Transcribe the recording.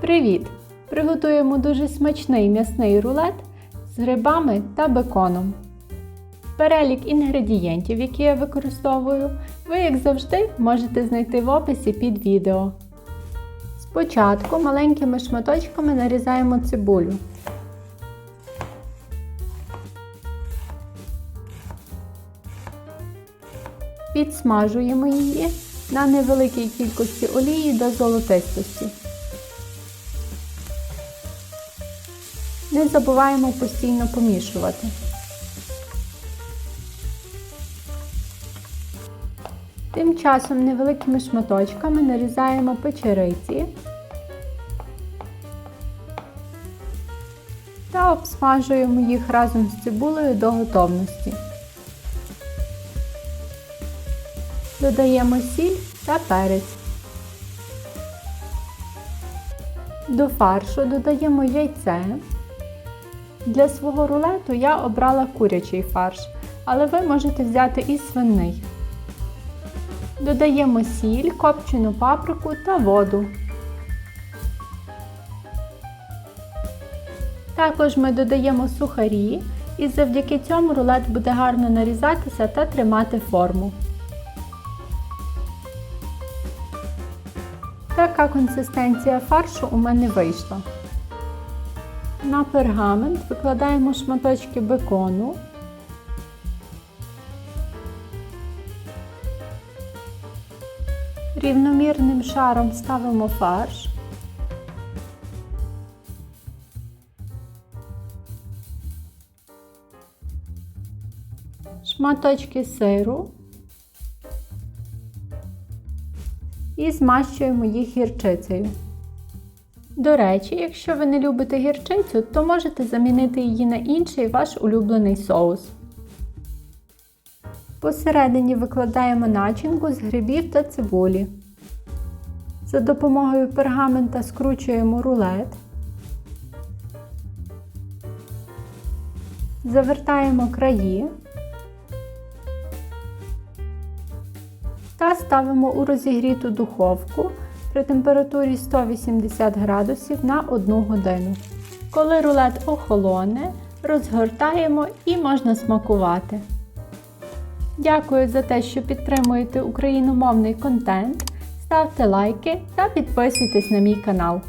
Привіт! Приготуємо дуже смачний м'ясний рулет з грибами та беконом. Перелік інгредієнтів, які я використовую, ви, як завжди, можете знайти в описі під відео. Спочатку маленькими шматочками нарізаємо цибулю. Підсмажуємо її на невеликій кількості олії до золотистості. Не забуваємо постійно помішувати. Тим часом невеликими шматочками нарізаємо печериці та обсмажуємо їх разом з цибулею до готовності. Додаємо сіль та перець. До фаршу додаємо яйце. Для свого рулету я обрала курячий фарш, але ви можете взяти і свиний. Додаємо сіль, копчену паприку та воду. Також ми додаємо сухарі і завдяки цьому рулет буде гарно нарізатися та тримати форму. Така консистенція фаршу у мене вийшла. На пергамент викладаємо шматочки бекону. Рівномірним шаром ставимо фарш. Шматочки сиру і змащуємо їх гірчицею. До речі, якщо ви не любите гірчицю, то можете замінити її на інший ваш улюблений соус. Посередині викладаємо начинку з грибів та цибулі. За допомогою пергамента скручуємо рулет. Завертаємо краї та ставимо у розігріту духовку при температурі 180 градусів на 1 годину. Коли рулет охолоне, розгортаємо і можна смакувати. Дякую за те, що підтримуєте україномовний контент. Ставте лайки та підписуйтесь на мій канал.